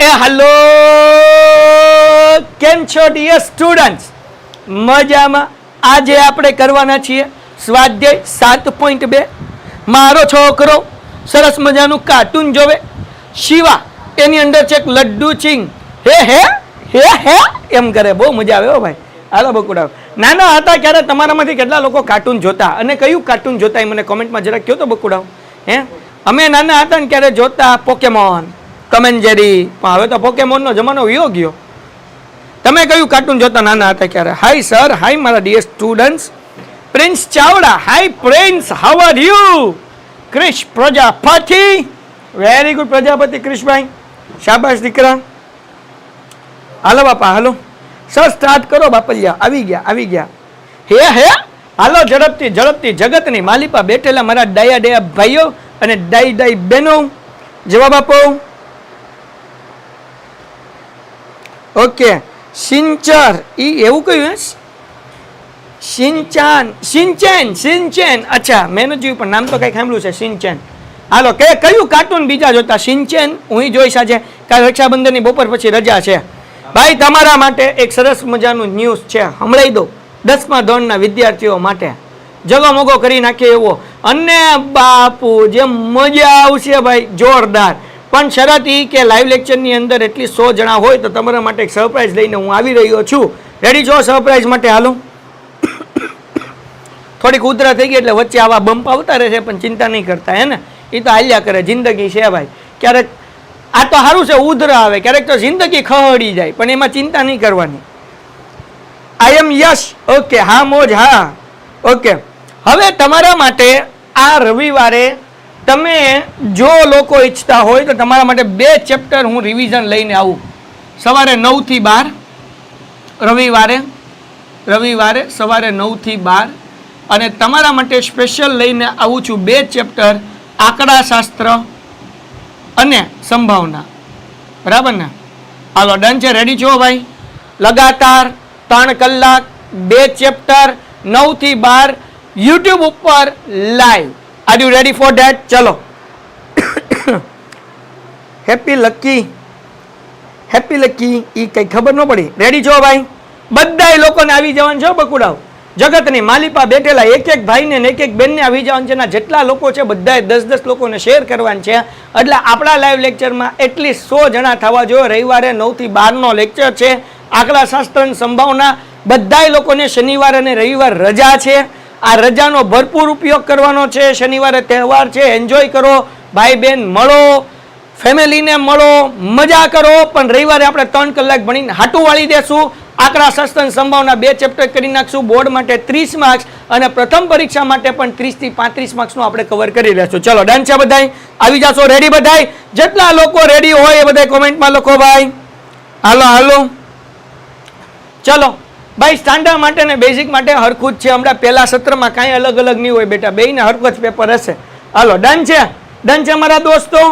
એ hello, કેમ છો dear students મજામાં. આજે આપણે કરવાના છીએ સ્વાધ્યાય સાત પોઈન્ટ બે. મારો છોકરો સરસ મજાનું કાર્ટૂન જોવે. શિવા, એની અંદર છે લડ્ડુ ચિંગ. હે હે હે હે, એમ કરે. બહુ મજા આવે હો ભાઈ. હાલો બકુડા. નાના હતા ક્યારે તમારામાંથી કેટલા લોકો કાર્ટૂન જોતા? અને કયું કાર્ટૂન જોતા એ મને કોમેન્ટમાં જરા કહો તો બકુડાવ હે? અમે નાના હતા ને ક્યારે જોતા પોકેમોન ટોમ જેરી પણ હવે તો પોકેમોનનો જમાનો વિયો ગયો. તમે કયું કાર્ટૂન જોતા નાના હતા ક્યારે? હાય સર, હાય મારા dear students. Prince Chavda, hi Prince how are you? Krish Prajapati. Very good Prajapati ક્રિશભાઈ. શાબાશ દીકરા. હાલો બાપા, હાલો. સર, સ્ટાર્ટ કરો બાપલિયા. આવી ગયા આવી ગયા. હે હે? હાલો, ઝડપથી ઝડપથી જગતની માલિપા બેઠેલા મારા ડાયા ડાયા ભાઈઓ અને ડાઈ ડાઈ બહેનો. જવાબ આપો. ઓકે. સિંચર. એ એવું કયું સિંચાન. સિંચેન સિંચેન. અચ્છા મેં જોયું પણ નામ તો કંઈ સાંભળ્યું છે, સિંચેન. હાલો, કે કયું કાર્ટૂન બીજા જોતા? સિંચેન, હું જોઈશ આજે. કાલ રક્ષાબંધનની બપોર પછી રજા છે. ભાઈ, તમારા માટે એક સરસ મજાનું ન્યૂઝ છે. સંભળાઈ દો. દસમા ધોરણના વિદ્યાર્થીઓ માટે. જગો મોગો કરી નાખીએ એવો. અને બાપુ, જે મજા આવશે ભાઈ. જોરદાર. પણ શરત કે લાઈવ લેક્ચરની અંદર એટલી સો જણા હોય તો તમારા માટે એક સરપ્રાઈઝ લઈને હું આવી રહ્યો છું. રેડી છો સરપ્રાઈઝ માટે? હાલો. થોડીક ઉધરા થઈ ગઈ એટલે વચ્ચે આવા બમ્પ આવતા રહે છે, પણ ચિંતા નહીં કરતા, હે ને? એ તો હાલ્યા કરે, જિંદગી છે ભાઈ. ક્યારેક આ તો સારું છે, ઉધરા આવે. ક્યારેક તો જિંદગી ખહડી જાય, પણ એમાં ચિંતા નહીં કરવાની. આઈ એમ યશ ઓકે હા, મોજ, હા. ઓકે હવે તમારા માટે આ રવિવારે તમે જો લોકો ઈચ્છતા હોય તો તમારા માટે બે ચેપ્ટર હું રિવિઝન લઈને આવું. સવારે નવથી બાર, રવિવારે રવિવારે સવારે નવથી બાર, અને તમારા માટે સ્પેશિયલ લઈને આવું છું બે ચેપ્ટર આંકડાશાસ્ત્ર અને સંભાવના. બરાબર ને? હાલો ડન છે? રેડી છો ભાઈ? લગાતાર ત્રણ કલાક, બે ચેપ્ટર, નવથી બાર યુટ્યુબ ઉપર live are you ready for that ચલો હેપી લકી હેપી લકી એ કંઈ ખબર ન પડી. રેડી છો ભાઈ? બધા લોકોને આવી જવાનું છો બકુડાવ જગતની માલિપા બેઠેલા એક એક ભાઈને એક એક બેનને આવી જવાનું છે જેટલા લોકો છે બધાએ દસ દસ લોકોને શેર કરવાનું છે. એટલે આપણા લાઈવ લેક્ચરમાં એટલી સો જણા થવા જોઈએ. રવિવારે નવથી બારનો લેક્ચર છે. આંકડાશાસ્ત્રની સંભાવના બધાય લોકોને શનિવાર અને રવિવાર રજા છે. આ રજાનો ભરપૂર ઉપયોગ કરવાનો છે. શનિવારે તહેવાર છે. એન્જોય કરો. ભાઈ બહેન મળો. ફેમિલીને મળો. મજા કરો. પણ રવિવારે આપણે ત્રણ કલાક ભણીને હાટું વાળી દેશું. આંકડા, સસ્તન સંભાવના બે ચેપ્ટર કરી નાખશું. બોર્ડ માટે ત્રીસ માર્ક્સ અને પ્રથમ પરીક્ષા માટે પણ ત્રીસથી પાંત્રીસ માર્ક્સનું આપણે કવર કરી લેશું. ચલો ડન છે બધાય? આવી જાશો રેડી બધાય? જેટલા લોકો રેડી હોય એ બધા કોમેન્ટમાં લખો ભાઈ. હાલો હાલો. ચલો ભાઈ સ્ટાન્ડર્ડ માટે ને બેઝિક માટે હરખું જ છે. હમણાં પહેલા સત્રમાં કાંઈ અલગ અલગ નહીં હોય બેટા. બેયને હરખું જ પેપર હશે. હાલો ડન છે? ડન છે મારા દોસ્તો?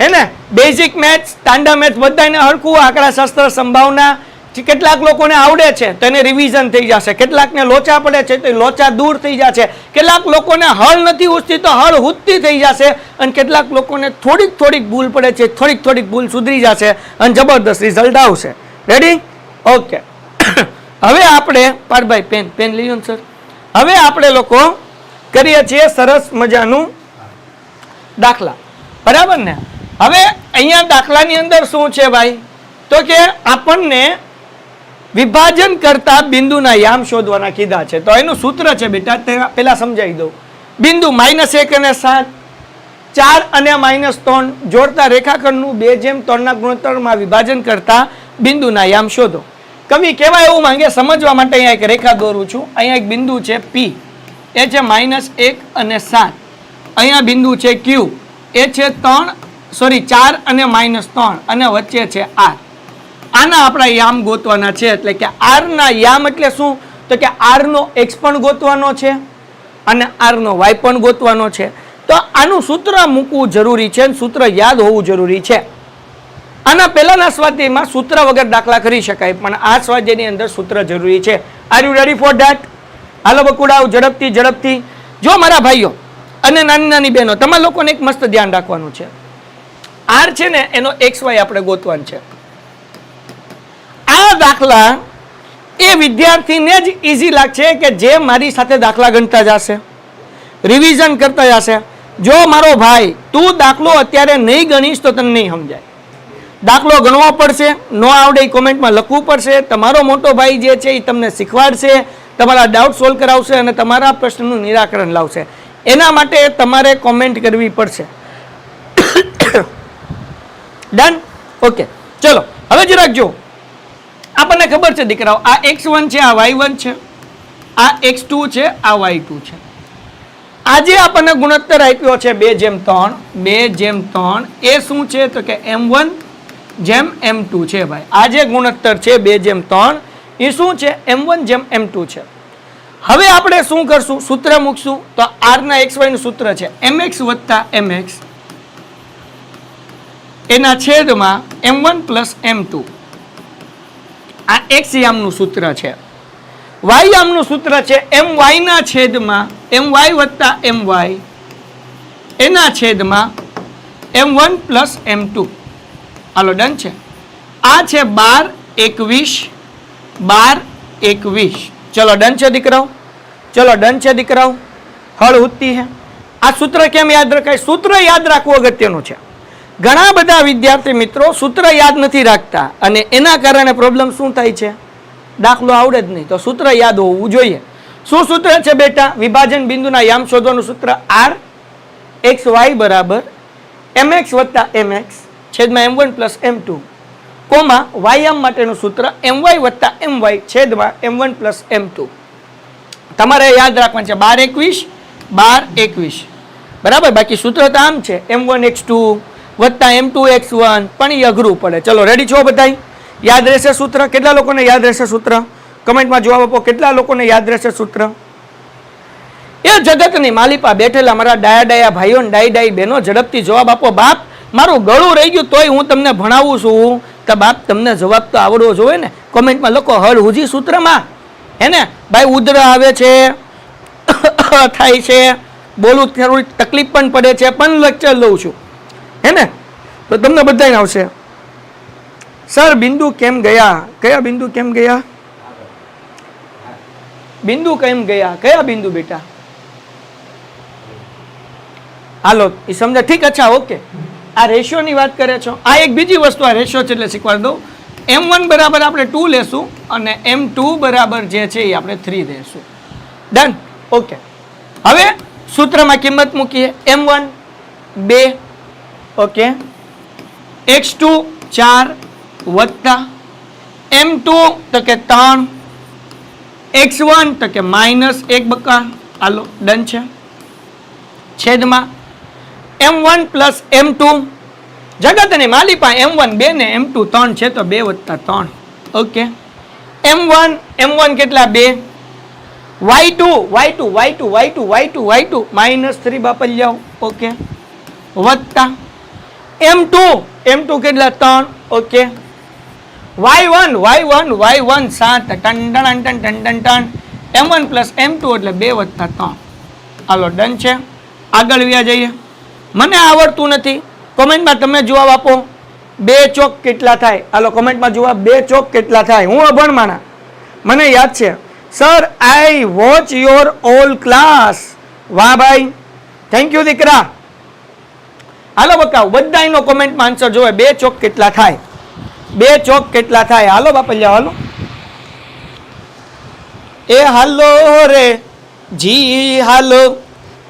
હે ને? બેઝિક મેથ્સ સ્ટાન્ડર્ડ મેથ્સ બધાને હરખું. આંકડા, શાસ્ત્ર, સંભાવના. કેટલાક લોકોને આવડે છે તો એને રિવિઝન થઈ જશે. કેટલાકને લોચા પડે છે, તો લોચા દૂર થઈ જશે. કેટલાક લોકોને હળ નથી ઉઠતી તો હળ ઉઠતી થઈ જશે. અને કેટલાક લોકોને થોડીક થોડીક ભૂલ પડે છે, થોડીક થોડીક ભૂલ સુધરી જશે. અને જબરદસ્ત રિઝલ્ટ આવશે. રેડી ઓકે હવે આપણે પાડભાઈ પેન પેન લઈ સર હવે આપણે લોકો કરીએ છીએ સરસ મજાનું દાખલા. બરાબર ને? હવે અહીંયા દાખલાની અંદર શું છે ભાઈ? તો કે આપણને વિભાજન કરતા બિંદુના યામ શોધવાના કીધા છે. તો એનું સૂત્ર છે બેટા, તે પહેલાં સમજાવી દઉં. બિંદુ માઇનસ એક અને સાત, ચાર અને માઇનસ ત્રણ જોડતા રેખાખંડનું બે જેમ ત્રણના ગુણોત્તરમાં વિભાજન કરતા બિંદુના યામ શોધો. કવિ, કેવા એવું માંગે? સમજવા માટે અહીંયા એક રેખા દોરું છું. અહીંયા એક બિંદુ છે પી એ છે માઇનસ એક અને સાત. અહીંયા બિંદુ છે ક્યુ એ છે ત્રણ સોરી ચાર અને માઇનસ ત્રણ અને વચ્ચે છે આર આના આપણા યામ ગોતવાના છે એટલે કે આરના યામ એટલે શું? તો કે આરનો એક્સ પણ ગોતવાનો છે અને આરનો વાય પણ ગોતવાનો છે. તો આનું સૂત્ર મૂકવું જરૂરી છે સૂત્ર યાદ હોવું જરૂરી છે. આના પહેલાના સ્વાધ્યાયમાં સૂત્ર વગર દાખલા કરી શકાય, પણ આ સ્વાધ્યાયની અંદર સૂત્ર જરૂરી છે. Are you ready for that હાલો બકુડાવ ઝડપથી ઝડપથી. જો મારા ભાઈઓ અને નાની નાની બહેનો, તમારા લોકોને એક મસ્ત ધ્યાન રાખવાનું છે. આર છે ને, એનો એક્સ વાય આપણે ગોતવાનું છે. આ દાખલા એ વિદ્યાર્થીને જ ઇઝી લાગશે કે જે મારી સાથે દાખલા ગણતા જશે રિવિઝન કરતા જશે. જો મારો ભાઈ, તું દાખલો અત્યારે નહીં ગણીશ તો તને નહીં સમજાય. દાખલો ગણવો પડશે. ન આવડે એ કોમેન્ટમાં લખવું પડશે. તમારો મોટો ભાઈ જે છે એ તમને શીખવાડશે, તમારા ડાઉટ સોલ્વ કરાવશે અને તમારા પ્રશ્નનું નિરાકરણ લાવશે. એના માટે તમારે કોમેન્ટ કરવી પડશે. ડન ઓકે ચલો, હવે જો આપણને ખબર છે દીકરાઓ, આ એક્સ વન છે, આ વાય વન છે, આ એક્સ ટુ છે, આ વાય ટુ છે. આજે આપણને ગુણોત્તર આપ્યો છે બે જેમ ત્રણ, બે જેમ ત્રણ. એ શું છે? તો કે એમ વન જેમ એમ ટુ છે ભાઈ. આ જે ગુણોત્તર છે, બે જેમ ત્રણ, એ શું છે? એમ વન જેમ એમ ટુ છે. હવે આપણે શું કરશું? સૂત્ર મૂકશું. તો આરના એક્સ વાયનું સૂત્ર છે. એમ એક્સ વત્તા એમ એક્સ એના છેદમાં M one plus M two આ એક્સ યામનું સૂત્ર છે. વાય યામનું સૂત્ર છે. એમ વાયના છેદમાં એમ વાય વત્તા એમ વાય એના છેદમાં M one plus M two હાલો ડન છે. આ છે બાર એકવીસ બાર એકવીસ. ચલો ડન છે દીકરાઓ. ચલો ડન છે દીકરાઓ. હળ ઉત્તી હે. આ સૂત્ર કેમ યાદ રખાય? સૂત્ર યાદ રાખવું અગત્યનું છે. ઘણા બધા વિદ્યાર્થી મિત્રો સૂત્ર યાદ નથી રાખતા અને એના કારણે પ્રોબ્લેમ શું થાય છે? દાખલો આવડે જ નહીં, તો સૂત્ર યાદ હોવું જોઈએ. શું સૂત્ર છે બેટા? વિભાજન બિંદુના યામ શોધવાનું સૂત્ર આર એક્સ વાય બરાબર એમ એક્સ વત્તા એમ એક્સ છેદમાં M one plus M two. Comma વાયમ માટેનું સૂત્ર એમ વાય વત્તા એમ વાય છેદમાં M one plus M two. તમારે યાદ રાખવાનું છે બાર એકવીસ બાર એકવીસ. બરાબર? બાકી સૂત્ર તો આમ છે. એમ વન એક્સ ટુ વત્તા એમ ટુ એક્સ વન. પણ એ અઘરું પડે. ચલો રેડી છો બધા યાદ રહેશે સૂત્ર? કેટલા લોકોને યાદ રહેશે સૂત્ર? કમેન્ટમાં જવાબ આપો. કેટલા લોકોને યાદ રહેશે સૂત્ર? એ જગતની માલિપા બેઠેલા મારા ડાયા ડાયા ભાઈઓ ડાઈ ડાઈ બહેનો ઝડપથી જવાબ આપો. બાપ મારું ગળું રહી ગયું તોય હું તમને ભણાવું છું. તો બાપ, તમને જવાબ તો આવડવો જોઈએ ને? કોમેન્ટમાં લખો, હળ હુજી સૂત્રમાં. હે ને? ભાઈ, ઉધર આવે છે, થાય છે. બોલું થોડી તકલીફ પણ પડે છે, પણ લેક્ચર લઉં છું. હે ને? તો તમને બધાને આવશે. સર, બિંદુ કેમ ગયા? કયા બિંદુ કેમ ગયા? બિંદુ કેમ ગયા? કયા બિંદુ બેટા? હાલો એ સમજે ઠીક? અચ્છા, ઓકે. આ રેશિયોની વાત કરે છો? આ એક બીજી વસ્તુ આ રેશિયો છે એટલે શીખવાડી દઉં. એમ વન બરાબર આપણે ટુ લેશું અને એમ ટુ બરાબર જે છે એ આપણે થ્રી લેશું ડન ઓકે હવે સૂત્રમાં કિંમત મૂકીએ. એમ વન, બે, ઓકે. એક્સ ટુ, ચાર, વત્તા. એમ ટુ, તો કે ત્રણ. એક્સ વન, તો કે માઇનસ એક બકા. આલો ડન છે. છેદમાં M one plus M two. જગતની માલિપા એમ વન, બે ને એમ ટુ, ત્રણ છે તો બે વત્તા ત્રણ. Okay. M one M one કેટલા બે? Y two Y two Y two Y two Y two Y two, minus three બાપલ જાઓ ઓકે. વત્તા. એમ ટુ એમ ટુ કેટલા? ત્રણ. Okay. Y one Y one Y one, સાત. ટન ટન ટન ટન ટન ton. M one plus M two એટલે બે વત્તા ત્રણ. હાલો, ડન છે. આગળ વ્યા જઈએ. મને આવડતું નથી. કોમેન્ટમાં તમે જવાબ આપો. બે ચોક કેટલા થાય? હાલો કોમેન્ટમાં જવાબ બે ચોક કેટલા થાય? હું અભણ માણા મને યાદ છે. Sir I watch your all class વાહ ભાઈ. થેન્ક યુ દીકરા. હાલો બકાવ બધા એનો કોમેન્ટમાં આન્સર જોવે. બે ચોક કેટલા થાય? બે ચોક કેટલા થાય? હાલો, બાપલ્યા, હાલો. એ હાલો રે. જી, હાલો.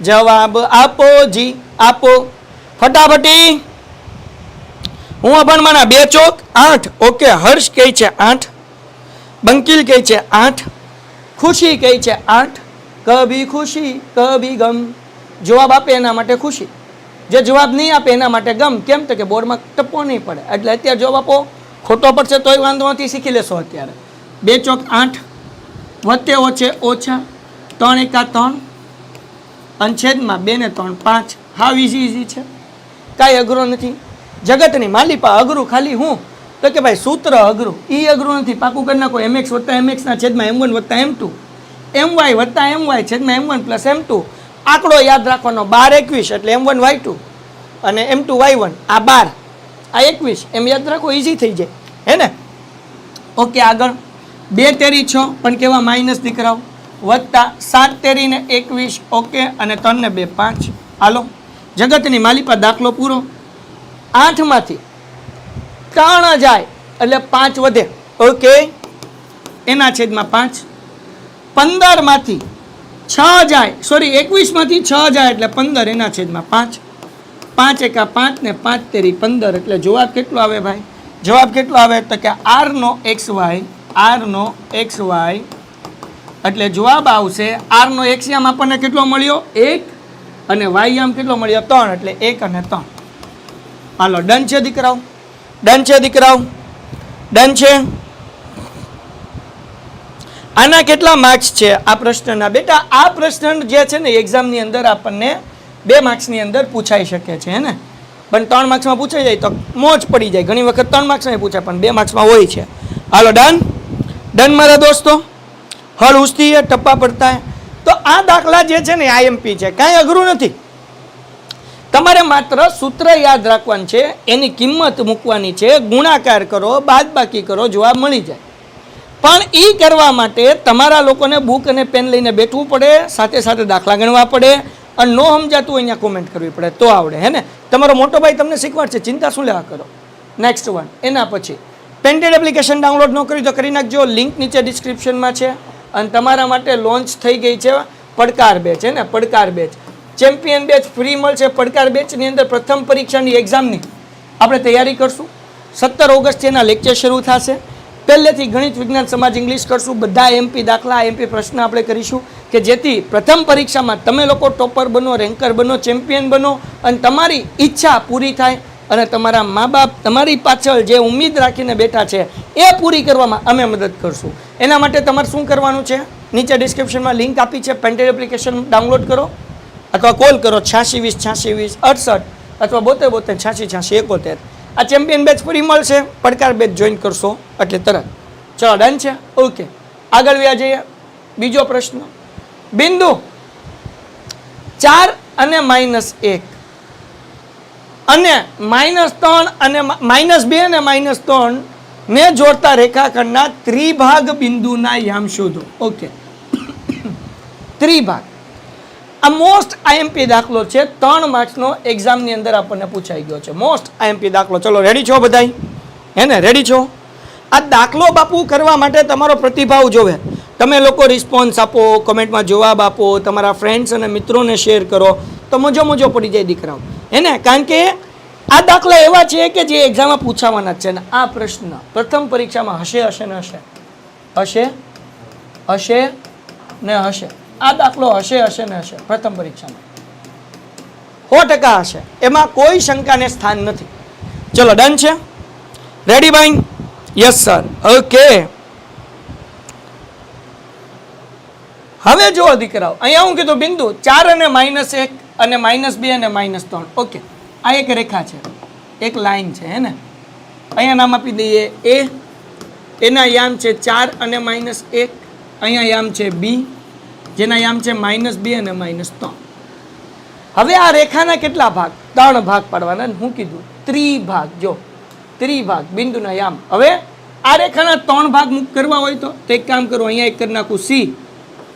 જવાબ આપો જી. આપો. ફટાફટી. હું અભણમાના બે ચોક, આઠ. ઓકે, હર્ષ કહે છે આઠ. બંકિલ કહે છે આઠ. ખુશી કહે છે આઠ. કભી ખુશી, કભી ગમ. જવાબ આપે એના માટે ખુશી. જે જવાબ નહીં આપે એના માટે ગમ. કેમ તો કે બોર્ડમાં ટપ્પો નહીં પડે. એટલે અત્યારે જવાબ આપો. ખોટો પડશે તોય વાંધો નથી, શીખી લેશો અત્યારે. બે ચોક, આઠ. વત્તે ઓછે ઓછા. ત્રણ એકા ત્રણ. અંછેદમાં બે ને ત્રણ, પાંચ. હાવ ઇઝી ઇઝી છે. કાંઈ અઘરું નથી. જગતની માલિપા અઘરું ખાલી હું. તો કે ભાઈ સૂત્ર અઘરું. એ અઘરું નથી. પાકું કરી નાખો. એમ એક્સ વત્તા એમ એક્સના છેદમાં એમ વન વત્તા એમ ટુ. એમ વાય વત્તા એમ વાય છેદમાં M one plus M two. આંકડો યાદ રાખવાનો બાર એકવીસ એટલે એમ વન વાય ટુ. અને એમ ટુ વાય વન. આ બાર. આ એકવીસ. એમ યાદ રાખો ઇઝી થઈ જાય. હે ને? ઓકે, આગળ. બે તેરી છ, પણ કેવા માઇનસ દીકરાઓ? વત્તા સાત તેરીને એકવીસ. ઓકે, અને ત્રણને બે પાંચ. હાલો. જગતની માલિપા દાખલો પૂરો. આઠમાંથી ત્રણ જાય એટલે પાંચ વધે. ઓકે. એના છેદમાં પાંચ. પંદરમાંથી છ જાય. સોરી એકવીસમાંથી છ જાય એટલે પંદર, એના છેદમાં પાંચ. પાંચ એકા પાંચ ને પાંચ તેરી પંદર, એટલે જવાબ કેટલો આવે ભાઈ? જવાબ કેટલો આવે? તો કે આરનો એક્સ વાય આરનો એક્સ વાય. એટલે જવાબ આવશે આરનો એક્સિયામ આપણને કેટલો મળ્યો? એક. અને વાયયામ કેટલો મળ્યો? ત્રણ, એટલે એક અને ત્રણ. હાલો, ડન છે દીકરાઓ? ડન છે દીકરાઓ? ડન છે? આના કેટલા માર્ક્સ છે આ પ્રશ્નના? બેટા, આ પ્રશ્ન જે છે ને એક્ઝામની અંદર આપણને બે માર્ક્સની અંદર પૂછાઈ શકે છે, હે ને? પણ ત્રણ માર્ક્સમાં પૂછાઈ જાય તો મોજ પડી જાય. ઘણી વખત ત્રણ માર્ક્સમાં પૂછાય, પણ બે માર્ક્સમાં હોય છે. હાલો, ડન? ડન મારા દોસ્તો? હળ ઉસતી ટપ્પા પડતા હે તો આ દાખલા જે છે ને આઈએમપી છે, કાંઈ અઘરું નથી. તમારે માત્ર સૂત્ર યાદ રાખવાનું છે, એની કિંમત મૂકવાની છે, ગુણાકાર કરો, બાદબાકી કરો, જવાબ મળી જાય. પણ એ કરવા માટે તમારા લોકોને બુક અને પેન લઈને બેઠવું પડે, સાથે સાથે દાખલા ગણવા પડે, અને ન સમજાતું હોય અહીંયા કોમેન્ટ કરવી પડે, તો આવડે, હે ને? તમારો મોટો ભાઈ તમને શીખવાડશે, ચિંતા શું લેવા કરો? નેક્સ્ટ વન એના પછી. પેન્ટેડ એપ્લિકેશન ડાઉનલોડ ન કરી તો કરી નાખજો લિંક નીચે ડિસ્ક્રિપ્શનમાં છે. અને તમારા માટે લોન્ચ થઈ ગઈ છે પડકાર બેચ હે ને? પડકાર બેચ ચેમ્પિયન બેચ ફ્રી મળશે. પડકાર બેચની અંદર પ્રથમ પરીક્ષાની એક્ઝામની આપણે તૈયારી કરશું. સત્તર ઓગસ્ટથી એના લેક્ચર શરૂ થશે. પહેલેથી ગણિત, વિજ્ઞાન, સમાજ ઇંગ્લિશ કરશું. બધા એમપી દાખલા એમપી પ્રશ્ન આપણે કરીશું કે જેથી પ્રથમ પરીક્ષામાં તમે લોકો ટોપર બનો રેન્કર બનો ચેમ્પિયન બનો અને તમારી ઈચ્છા પૂરી થાય અને તમારા મા બાપ, તમારી પાછળ જે ઉમ્મીદ રાખીને બેઠા છે, એ પૂરી કરવામાં અમે મદદ કરશું. એના માટે તમારે શું કરવાનું છે? નીચે ડિસ્ક્રિપ્શનમાં લિંક આપી છે. પેન્ટેડ એપ્લિકેશન ડાઉનલોડ કરો અથવા કોલ કરો છ્યાસી વીસ છ્યાસી વીસ, અડસઠ અથવા બોતેર બોતેર, છ્યાસી છ્યાસી, એકોતેર. આ ચેમ્પિયન બેચ ફ્રી મળશે. પડકાર બેચ જોઈન કરશો એટલે તરત. ચલો ડન છે? ઓકે આગળ વ્યા જઈએ. બીજો પ્રશ્ન. બિંદુ ચાર અને માઇનસ એક. અને માઇનસ ત્રણ અને માઇનસ બે અને માઇનસ ત્રણ ને જોડતા રેખાખંડના ત્રિભાગ બિંદુના યામ શોધો. ઓકે. ત્રિભાગ. આ મોસ્ટ આઈએમપી દાખલો છે, ત્રણ માર્ક્સનો એક્ઝામની અંદર આપણને પૂછાઈ ગયો છે. મોસ્ટ આઈએમપી દાખલો. ચલો રેડી છો બધાય? હે ને રેડી છો? આ દાખલો બાપુ કરવા માટે તમારો પ્રતિભાવ જોવે. તમે લોકો રિસ્પોન્સ આપો કમેન્ટમાં જવાબ આપો, તમારા ફ્રેન્ડ્સ અને મિત્રોને શેર કરો. તો મજો મજો પડી જાય દીકરાઓ. હે ને, કારણ કે આ દાખલા એવા છે કે જે એક્ઝામમાં પૂછાવાના છે ને આ પ્રશ્ન પ્રથમ પરીક્ષામાં હશે હશે ને હશે? હશે? હશે ને હશે? આ દાખલો હશે હશે ને હશે પ્રથમ પરીક્ષામાં? સો ટકા હશે. એમાં કોઈ શંકાને સ્થાન નથી. ચલો ડન છે? રેડી ભાઈ? યસ સર ઓકે હવે જો દીકરાઓ, અહીંયા હું કીધું બિંદુ ચાર અને માઇનસ એક અને માઇનસ બે અને માઇનસ ત્રણ. ઓકે આ એક રેખા છે. એક લાઈન છે, હે ને? અહીંયા નામ આપી દઈએ એ. એના યામ છે ચાર અને માઇનસ એક. અહીંયા યામ છે બી. જેના યામ છે માઇનસ બે અને માઇનસ ત્રણ. હવે આ રેખાના કેટલા ભાગ? ત્રણ ભાગ પાડવાના હું કીધું. ત્રિભાગ, જો. ત્રિભાગ, બિંદુના યામ. હવે આ રેખાના ત્રણ ભાગ મુક કરવા હોય તો એક કામ કરું, અહીંયા એક કરી નાખું સી.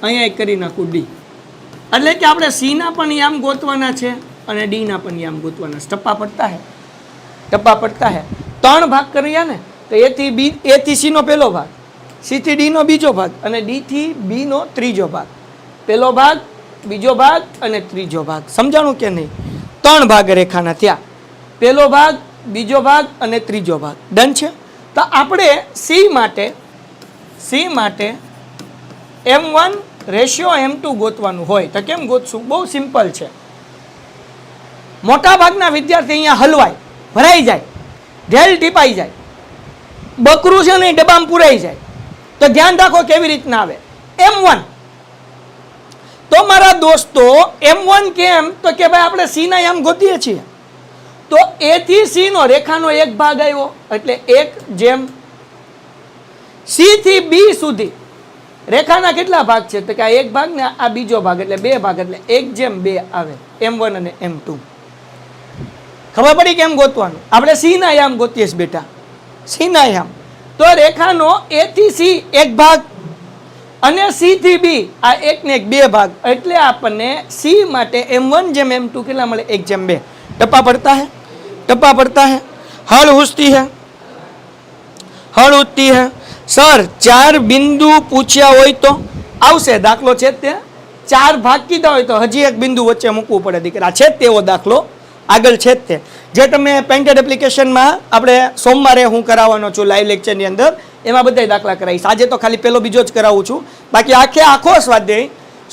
અહીંયા એક કરી નાખું ડી. એટલે કે આપણે સીના પણ યામ ગોતવાના છે. અને ડીના પણ આમ ગોતવાના. ટપ્પા પડતા હે. ટપ્પા પડતા હે. ત્રણ ભાગ કર્યા ને, તો એથી બી, એથી સીનો પહેલો ભાગ. સીથી ડીનો બીજો ભાગ અને ડીથી બીનો ત્રીજો ભાગ. પહેલો ભાગ, બીજો ભાગ અને ત્રીજો ભાગ. સમજાણું કે નહીં? ત્રણ ભાગ રેખાના ત્યાં પહેલો ભાગ, બીજો ભાગ અને ત્રીજો ભાગ. ડન છે? તો આપણે સી માટે સી માટે M one ratio M two ગોતવાનું હોય. તો કેમ ગોતશું? બહુ સિમ્પલ છે. મોટા ભાગના વિદ્યાર્થી અહીંયા હલવાય, ભરાઈ જાય ઢેલ ટીપાઈ જાય, બકરું છે ને ડબ્બામાં પુરાઈ જાય. તો ધ્યાન રાખો કેવી રીતના આવે. M one. તો મારા દોસ્તો, એમ વન કેમ? તો કે ભાઈ આપણે સીના એમ ગોતીએ છીએ. તો એ થી સી નો રેખાનો એક ભાગ આવ્યો, એટલે એક જેમ. સી થી બી સુધી. રેખાના કેટલા ભાગ છે? તો કે આ એક ભાગ ને આ બીજો ભાગ, એટલે બે ભાગ, એટલે એક જેમ બે આવે, એમ વન અને એમ ટુ. ખબર પડી કેમ ગોતવાનું? આપણે સિંહનાયામ ગોતીએ છીએ બેટા. સિંહનાયામ તો રેખાનો એ થી સી એક ભાગ અને સી થી બી આ એકને એક બે ભાગ. એટલે આપણને સી માટે એમ વન જેમ એમ ટુ કેટલા મળે? એક જેમ બે. ટપ્પા પડતા હે? ટપ્પા પડતા હે? હળ ઉસતી હે? હળ ઉઠતી હે? સર, ચાર બિંદુ પૂછ્યા હોય તો? આવશે. દાખલો છે તે. ચાર ભાગ કીધા હોય તો હજી એક બિંદુ વચ્ચે મૂકવું પડે દીકરા. છે તેવો દાખલો. આગળ છે જ તે. જે તમે પેન્ટેડ એપ્લિકેશનમાં આપણે સોમવારે હું કરાવવાનો છું લાઈવ લેક્ચરની અંદર, એમાં બધાય દાખલા કરાવીશ. આજે તો ખાલી પેલો બીજો જ કરાવું છું. બાકી આખે આખો સ્વાધ્યાય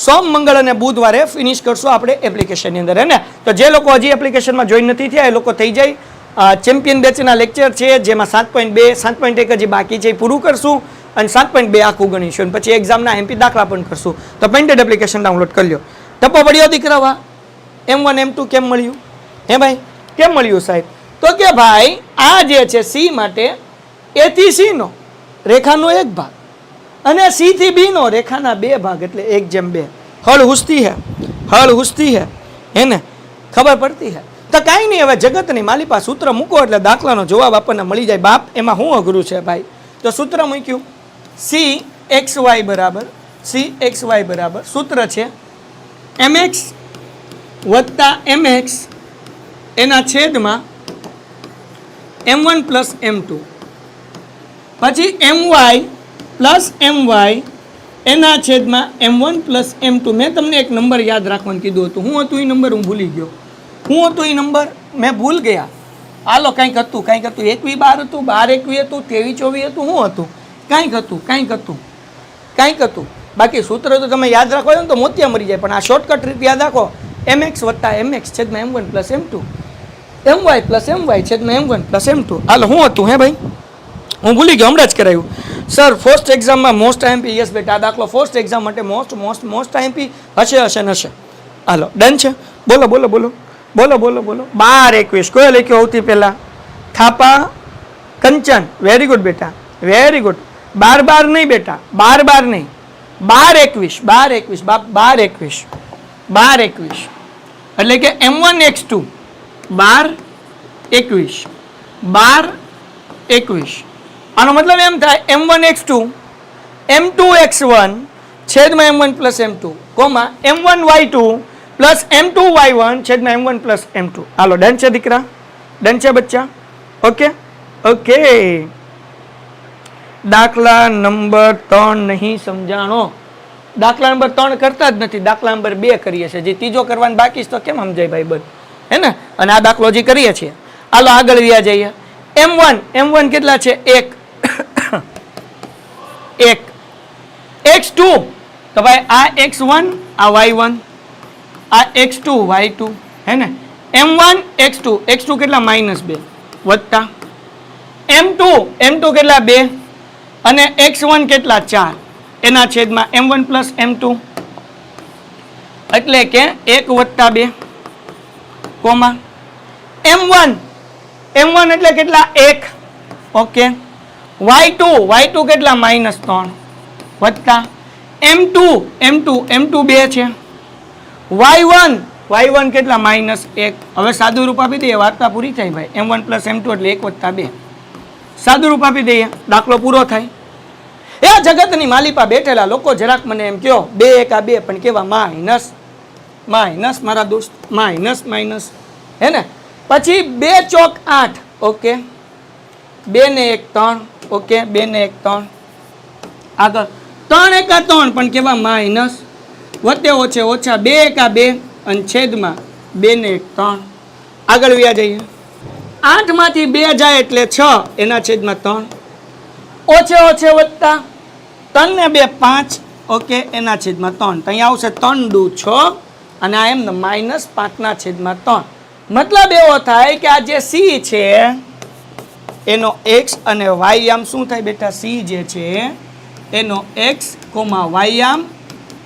સોમ, મંગળ અને બુધવારે ફિનિશ કરશું આપણે એપ્લિકેશનની અંદર, હે ને? તો જે લોકો હજી એપ્લિકેશનમાં જોઈન નથી થયા, એ લોકો થઈ જાય. ચેમ્પિયન બેચના લેક્ચર છે, જેમાં સાત પોઈન્ટ બે, સાત પોઈન્ટ એક હજી બાકી છે, એ પૂરું કરશું. અને સાત પોઈન્ટ બે આખું ગણીશું. અને પછી એક્ઝામના એમપી દાખલા પણ કરશું. તો પેન્ટેડ એપ્લિકેશન ડાઉનલોડ કરી લો ટપ્પો પડ્યો દીકરાવા એમ વન એમ ટુ કેમ મળ્યું? હે ભાઈ, કેમ મળ્યું સાહેબ? તો કે ભાઈ, આ જે છે સી માટે એ થી સી નો રેખાનો એક ભાગ અને સી થી બી નો રેખાના બે ભાગ, એટલે એક જેમ બે. હળ હુસતી હે, હળ હુસતી હે હે ખબર પડતી હે. તો કાંઈ નહીં, હવે જગતની માલિપા સૂત્ર મૂકો, એટલે દાખલાનો જવાબ આપણને મળી જાય. બાપ, એમાં શું અઘરું છે ભાઈ? તો સૂત્ર મૂક્યું. સી એક્સ વાય બરાબર સી એક્સ વાય બરાબર. સૂત્ર છે એમ એક્સ વત્તા એમ એક્સ એના છેદમાં M one plus M two પછી M Y plus M Y એના છેદમાં M one plus M two મેં તમને એક નંબર યાદ રાખવાનું કીધું હતું. હું હતું એ નંબર, હું ભૂલી ગયો. હું હતું એ નંબર, મેં ભૂલ ગયા. હાલો, કંઈક હતું કંઈક હતું. એકવી બાર હતું, બાર એકવી હતું, તેવી ચોવી હતું શું હતું. કંઈક હતું કંઈક હતું કંઈક હતું. બાકી સૂત્ર તો તમે યાદ રાખો ને તો મોતિયા મરી જાય, પણ આ શોર્ટકટ રીત યાદ રાખો. એમ એક્સ વત્તા એમ એક્સ છેદમાં M one plus M two M Y plus M Y છેદમાં M one plus M two હાલો શું હતું, હે ભાઈ? હું ભૂલી ગયો, હમણાં જ કરાયું. સર ફર્સ્ટ એક્ઝામમાં મોસ્ટ આઈએમપી યસ બેટા, આ દાખલો ફર્સ્ટ એક્ઝામ માટે મોસ્ટ મોસ્ટ મોસ્ટ આઈએમપી હશે હશે ને હશે. હાલો ડન છે? બોલો બોલો બોલો. બોલો બોલો બોલો. બાર એકવીસ. કોઈ લખ્યું સૌથી પહેલાં? થાપા કંચન. વેરી ગુડ બેટા. વેરી ગુડ બાર બાર નહીં બેટા. બાર બાર નહીં. બાર એકવીસ. બાર એકવીસ. બાપ, બાર એકવીસ. બાર એકવીસ. એટલે કે એમ વન, એક્સ ટુ. બાર, એકવીસ. બાર, એકવીસ. આનો મતલબ એમ થાય, M one, X two. M two, X one. છેદમાં M one plus M two. Comma, M one, Y two plus M two, Y one છેદમાં M one plus M two. હાલો, ડન છે દીકરા? ડન છે બચ્ચા? ઓકે? ઓકે. દાખલા number ત્રણ નહીં સમજાણો. દાખલા નંબર ત્રણ કરતા જ નથી. દાખલા નંબર બે કરીએ છીએ. જે ત્રીજો કરવાનું બાકી છે તો કેમ સમજાય ભાઈ બધ? હે ને? અને આ દાખલો જે કરીએ છીએ. હાલો, આગળ વ્યા જઈએ. એમ વન એમ વન કેટલા છે? એક. એક. એક્સ ટુ તો ભાઈ, આ એક્સ વન આ વાય વન આ એક્સ ટુ વાય ટુ હે ને? M one X two X two કેટલા? માઇનસ બે. વત્તા. એમ ટુ એમ ટુ કેટલા? બે. અને એક્સ વન કેટલા? ચાર. એના છેદમાં M one plus M two. એટલે કે એક વત્તા બે, comma. M one M one એટલે કેટલા? એક. Okay. Y two Y two કેટલા? માઇનસ ત્રણ. વત્તા. M two M two M two બે છે. વાય વન વાય વન કેટલા? માઇનસ એક. હવે સાદું રૂપ આપી દઈએ, વાર્તા પૂરી થાય ભાઈ. M one plus M two એટલે એક વત્તા બે. સાદું રૂપ આપી દઈએ, દાખલો પૂરો થાય. એ જગતની માલિપા બેઠેલા લોકો જરાક મને એમ કહો બે એક આ બે, પણ કેવા માઇનસ માઇનસ મારા દોસ્ત, માઇનસ માઇનસ. હે ને? પછી બે ચોક આઠ, ઓકે? બે ને એક ત્રણ, ઓકે? બે ને એક ત્રણ. આગળ. ત્રણ એકા ત્રણ, પણ કેવા માઇનસ? વતે ઓછે ઓછા બે એકા બે, અને છેદમાં બે ને એક ત્રણ. આગળ વ્યા જઈએ. આઠમાંથી બે જાય એટલે છ, એના છેદમાં ત્રણ. ઓછે ઓછે વત્તા ત્રણ ને બે પાંચ, ઓકે, એના છેદમાં ત્રણ. તો અહીંયા આવશે ત્રણ દુ છ, અને આ એમને માઇનસ પાંચના છેદમાં ત્રણ. મતલબ એવો થાય કે આ જે સી છે, એનો એક્સ અને વાય શું થાય બેટા? સી જે છે, એનો એક્સ કોમા વાયામ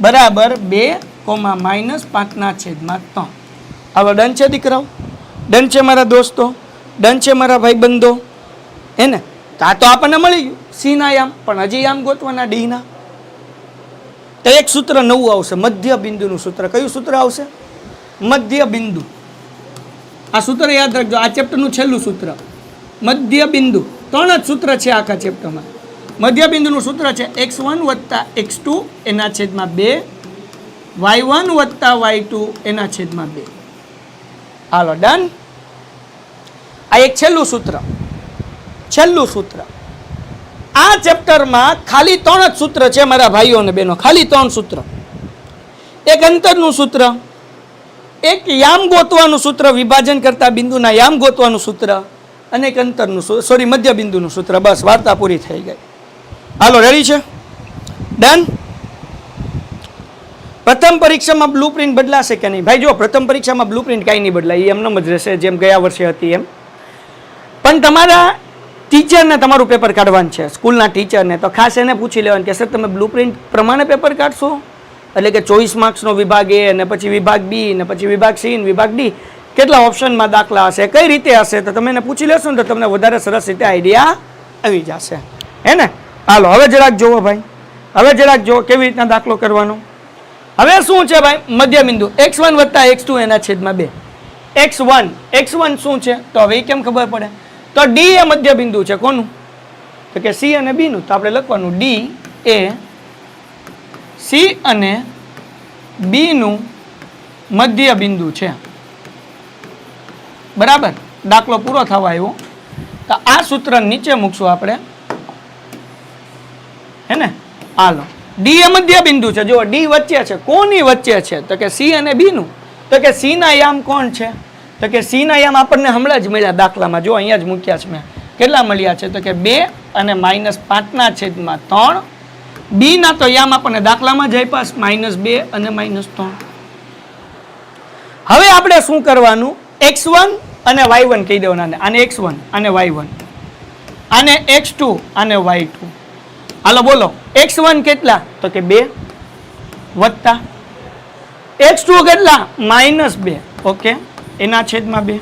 બરાબર બે કોમા માઇનસ પાંચના છેદમાં ત્રણ. હવે ડન છે દીકરાઓ? ડન છે મારા દોસ્તો? ડન છે મારા ભાઈબંધો? હે ને? તો આ તો આપણને મળી ગયું. સી ના યામ પણ હજી યામ ગોતવાના ડી ના તો એક સૂત્ર નવું આવશે, મધ્ય બિંદુનું સૂત્ર. કયું સૂત્ર આવશે? મધ્ય બિંદુ. આ સૂત્ર યાદ રાખજો, આ ચેપ્ટરનું છેલ્લું સૂત્ર. મધ્ય બિંદુ. ત્રણ જ સૂત્ર છે આખા ચેપ્ટરમાં. મધ્ય બિંદુનું સૂત્ર છે એક્સ વન વત્તા એક્સ ટુ, એના છેદમાં બે. વાય વન વત્તા વાય ટુ, એના છેદમાં બે. હાલો, ડન? આ એક છેલ્લું સૂત્ર. છેલ્લું સૂત્ર. આ ચેપ્ટરમાં ખાલી ત્રણ જ સૂત્ર છે મારા ભાઈઓ અને બહેનો. ખાલી ત્રણ સૂત્ર. એક અંતરનું સૂત્ર, એક યામ ગોતવાનું સૂત્ર, વિભાજન કરતા બિંદુના યામ ગોતવાનું સૂત્ર અને એક અંતરનું સોરી મધ્ય બિંદુનું સૂત્ર. બસ, વાર્તા પૂરી થઈ ગઈ. હાલો રેડી છે? ડન પ્રથમ પરીક્ષામાં બ્લુ પ્રિન્ટ બદલાશે કે નહીં? ભાઈ, જો, પ્રથમ પરીક્ષામાં બ્લુ પ્રિન્ટ કાંઈ નહીં બદલાય. એ એમનેમ જ રહેશે, જેમ ગયા વર્ષે હતી એમ. પણ તમારા ટીચરને તમારું પેપર કાઢવાનું છે. સ્કૂલના ટીચરને તો ખાસ એને પૂછી લેવાનું કે સર તમે બ્લુ પ્રિન્ટ પ્રમાણે પેપર કાઢશો? એટલે કે ચોવીસ માર્ક્સનો વિભાગ એ અને પછી વિભાગ બી ને પછી વિભાગ સી ને વિભાગ ડી. કેટલા ઓપ્શનમાં દાખલા હશે? કઈ રીતે હશે? તો તમે એને પૂછી લેશો ને તો તમને વધારે સરસ રીતે આઈડિયા આવી જશે. હે ને? હાલો, હવે જરાક જુઓ ભાઈ. હવે જરાક જુઓ કેવી રીતના દાખલો કરવાનો. હવે શું છે ભાઈ? મધ્ય બિંદુ. એક્સ વન વત્તા એક્સ ટુ એના છેદમાં બે. એક્સ વન એક્સ વન શું છે? તો હવે એ કેમ ખબર પડે? તો ડી એ મધ્ય બિંદુ છે, કોનું? તો કે સી અને બીનું તો આપણે લખવાનું ડી એ સી અને બીનું મધ્ય બિંદુ છે. બરાબર? દાખલો પૂરો થવા આવ્યો. તો આ સૂત્ર નીચે મૂકશું આપણે. હે ને? હાલો. ડી એ મધ્ય બિંદુ છે. જો ડી વચ્ચે છે. કોની વચ્ચે છે? તો કે સી અને બી નું. તો કે સી ના યામ કોણ છે? તો કે સી ના યામ આપણને હમણાં જ મળ્યા દાખલામાં. જો અહીંયા જ મૂક્યા છે મેં. કેટલા મળ્યા છે? તો કે બે અને માઇનસ પાંચના છેદમાં ત્રણ. બી ના તો યામ આપણને દાખલામાં જ આપ્યા માઇનસ બે અને માઇનસ ત્રણ. હવે આપણે શું કરવાનું? એક્સ વન અને વાય વન કહી દેવાના. આને એક્સ વન અને વાય વન. આને એક્સ ટુ અને વાય ટુ. હાલો બોલો. એક્સ વન કેટલા? તો કે બે. વત્તા. એક્સ ટુ કેટલા? માઇનસ બે. ઓકે. એના છેદમાં બે.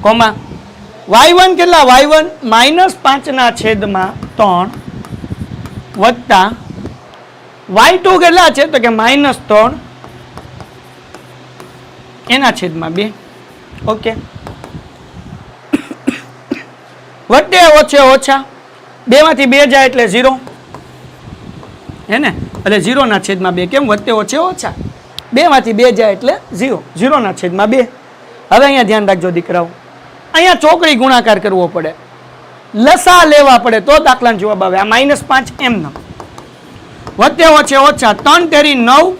કોમા, વાય વન કેટલા? વાય વન માઇનસ પાંચના છેદમાં ત્રણ વત્તા વાય ટુ કેટલા છે? તો કે માઇનસ ત્રણ એના છેદમાં બે. ઓકે. વટે ઓછે ઓછા બેમાંથી બે જાય એટલે ઝીરો. હે ને? એટલે ઝીરોના છેદમાં બે. કેમ? વચ્ચે ઓછે ઓછા. બેમાંથી બે જાય એટલે ઝીરો. ઝીરોના છેદમાં બે. હવે અહીંયા ધ્યાન રાખજો દીકરાઓ. અહીંયા ચોકડી ગુણાકાર કરવો પડે. લસા લેવા પડે તો દાખલાનો જવાબ આવે. આ માઇનસ પાંચ એમ ન. વચ્ચે ઓછે ઓછા ત્રણ તેરી નવ,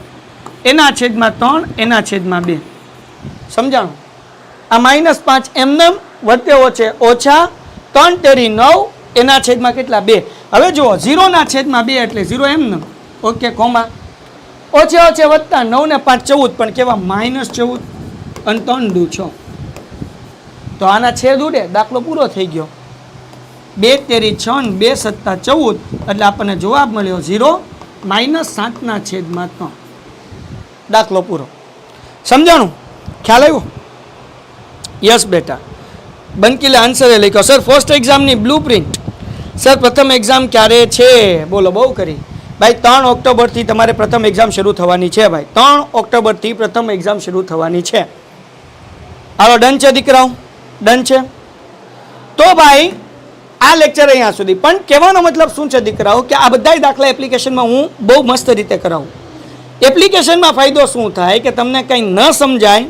એના છેદમાં ત્રણ, એના છેદમાં બે. સમજાણું? આ માઇનસ પાંચ એમનેમ વચ્ચે ઓછે ઓછા ત્રણ તેરી નવ, એના છેદમાં કેટલા? બે. હવે જુઓ, ઝીરોના છેદમાં બે એટલે ઝીરો એમનેમ ઓકે, કોમા. ઓછે ઓછે વત્તા નવ ને પાંચ ચૌદ, પણ કેવા માઇનસ ચૌદ અને ત્રણ દુ છ. તો આના છેદ ઉડે, દાખલો પૂરો થઈ ગયો. બે તેરી છ ને બે સત્તા ચૌદ, એટલે આપણને જવાબ મળ્યો ઝીરો માઇનસ સાતના છેદમાં ત્રણ. દાખલો પૂરો. સમજાણું? ખ્યાલ આવ્યો? યસ બેટા. બંકીલે આન્સરે લખ્યો સર ફર્સ્ટ એક્ઝામની બ્લુ પ્રિન્ટ સર પ્રથમ એક્ઝામ ક્યારે છે? બોલો, બહુ કરી. ભાઈ, ત્રણ ઓક્ટોબરથી તમારે પ્રથમ એક્ઝામ શરૂ થવાની છે ભાઈ. ત્રણ ઓક્ટોબરથી પ્રથમ એક્ઝામ શરૂ થવાની છે. હાલો, ડન છે દીકરાઓ? ડન છે? તો ભાઈ, આ લેક્ચર અહીંયા સુધી. પણ કહેવાનો મતલબ શું છે દીકરાઓ? કે આ બધા દાખલા એપ્લિકેશનમાં હું બહુ મસ્ત રીતે કરાવું. એપ્લિકેશનમાં ફાયદો શું થાય કે તમને કંઈ ન સમજાય,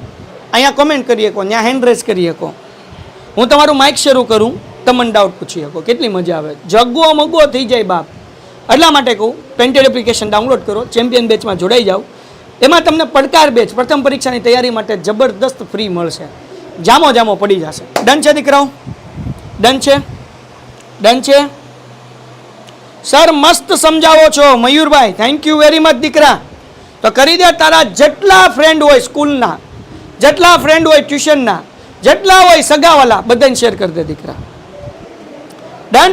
અહીંયા કોમેન્ટ કરી શકો ત્યાં હેન્ડ રેઝ કરી શકો. હું તમારું માઇક શરૂ કરું, તમને ડાઉટ પૂછી શકો. કેટલી મજા આવે. જગ્ગો મગ્ગો થઈ જાય બાપ. એટલા માટે કહું પેન્ટેડ એપ્લિકેશન ડાઉનલોડ કરો ચેમ્પિયન બેચમાં જોડાઈ જાઓ. એમાં તમને પડકાર બેચ પ્રથમ પરીક્ષાની તૈયારી માટે જબરદસ્ત ફ્રી મળશે. જામો જામો પડી જશે. ડન છે દીકરાઓ? ડન છે? ડન છે? સર મસ્ત સમજાવો છો, Mayurbhai. Thank you very much દીકરા. તો કરી દે તારા જેટલા ફ્રેન્ડ હોય સ્કૂલના, જેટલા ફ્રેન્ડ હોય ટ્યુશનના જેટલા હોય સગાવાલા, બધાને શેર કરી દે દીકરા. ડન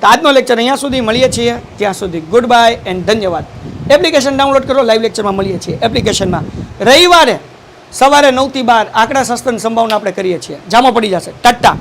તો આજનો લેક્ચર અહીંયા સુધી મળીએ છીએ. ત્યાં સુધી ગુડ બાય એન્ડ ધન્યવાદ. એપ્લિકેશન ડાઉનલોડ કરો લાઈવ લેક્ચરમાં મળીએ છીએ. એપ્લિકેશનમાં રવિવારે સવારે નવથી બાર આંકડા સસ્તન સંભાવના આપણે કરીએ છીએ. જામો પડી જશે. ટાટા.